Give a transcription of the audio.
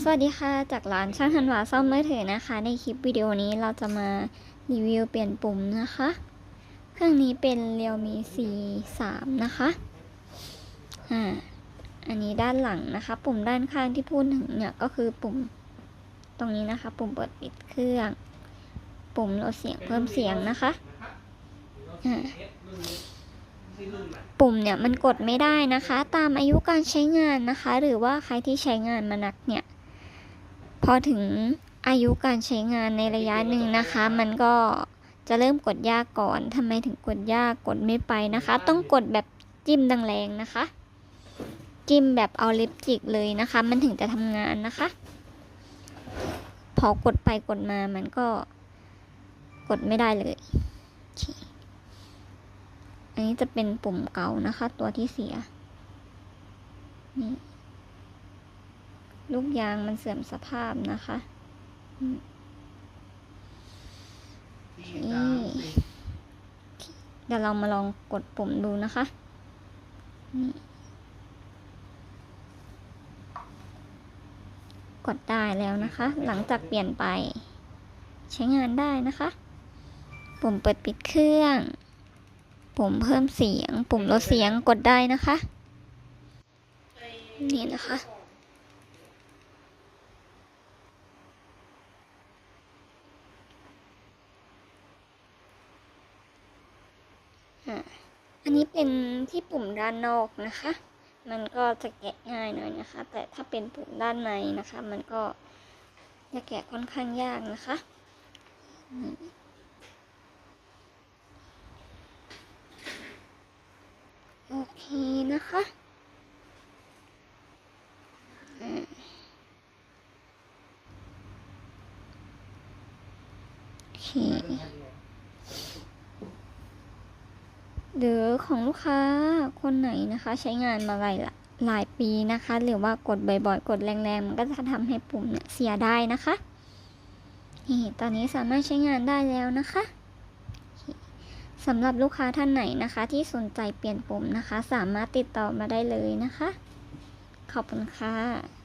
สวัสดีค่ะ จากร้านช่างทันวาซ่อมมือถือนะคะ ในคลิปวิดีโอนี้เราจะมารีวิวเปลี่ยนปุ่มนะคะ เครื่องนี้เป็น Realme C3 นะคะอ่าอันนี้ด้านหลังนะคะ ปุ่มด้านข้างที่พูดถึงเนี่ยก็คือปุ่มตรงนี้นะคะ ปุ่มเปิดปิดเครื่อง ปุ่มลดเสียงเพิ่มเสียงนะคะอ่าปุ่มเนี่ยมันกดไม่ได้นะคะ ตามอายุการใช้งานนะคะ หรือว่าใครที่ใช้งานมานักเนี่ย พอถึงอายุการใช้งานในระยะหนึ่งนะคะ มันก็จะเริ่มกดยากก่อนทำไมถึงกดยากกดไม่ไปนะคะ ต้องกดแบบจิ้มแรงๆนะคะ จิ้มแบบเอาเล็บจิกเลยนะคะ มันถึงจะทำงานนะคะ พอกดไปกดมามันก็กดไม่ได้เลย อันนี้จะเป็นปุ่มเก่านะคะ ตัวที่เสียนี่ ลูกยางมันเสื่อมสภาพนะคะนี่เดี๋ยวเรามาลองกดปุ่มดูนะคะนี่กดได้แล้วนะคะ หลังจากเปลี่ยนไป ใช้งานได้นะคะ ปุ่มเปิดปิดเครื่อง ปุ่มเพิ่มเสียง ปุ่มลดเสียงกดได้นะคะ นี่นะคะ อันนี้เป็นที่ปุ่มด้านนอกนะคะ มันก็จะแกะง่ายหน่อยนะคะ แต่ถ้าเป็นปุ่มด้านในนะคะ มันก็จะแกะค่อนข้างยากนะคะโอเคนะคะอ่าโอเค หรือของลูกค้าคนไหนนะคะ ใช้งานมาหลายหลายปีนะคะ หรือว่ากดบ่อยๆ กดแรงๆ มันก็จะทำให้ปุ่มเนี่ยเสียได้นะคะนี่ตอนนี้สามารถใช้งานได้แล้วนะคะสำหรับลูกค้าท่านไหนนะคะ ที่สนใจเปลี่ยนปุ่มนะคะ สามารถติดต่อมาได้เลยนะคะ ขอบคุณค่ะ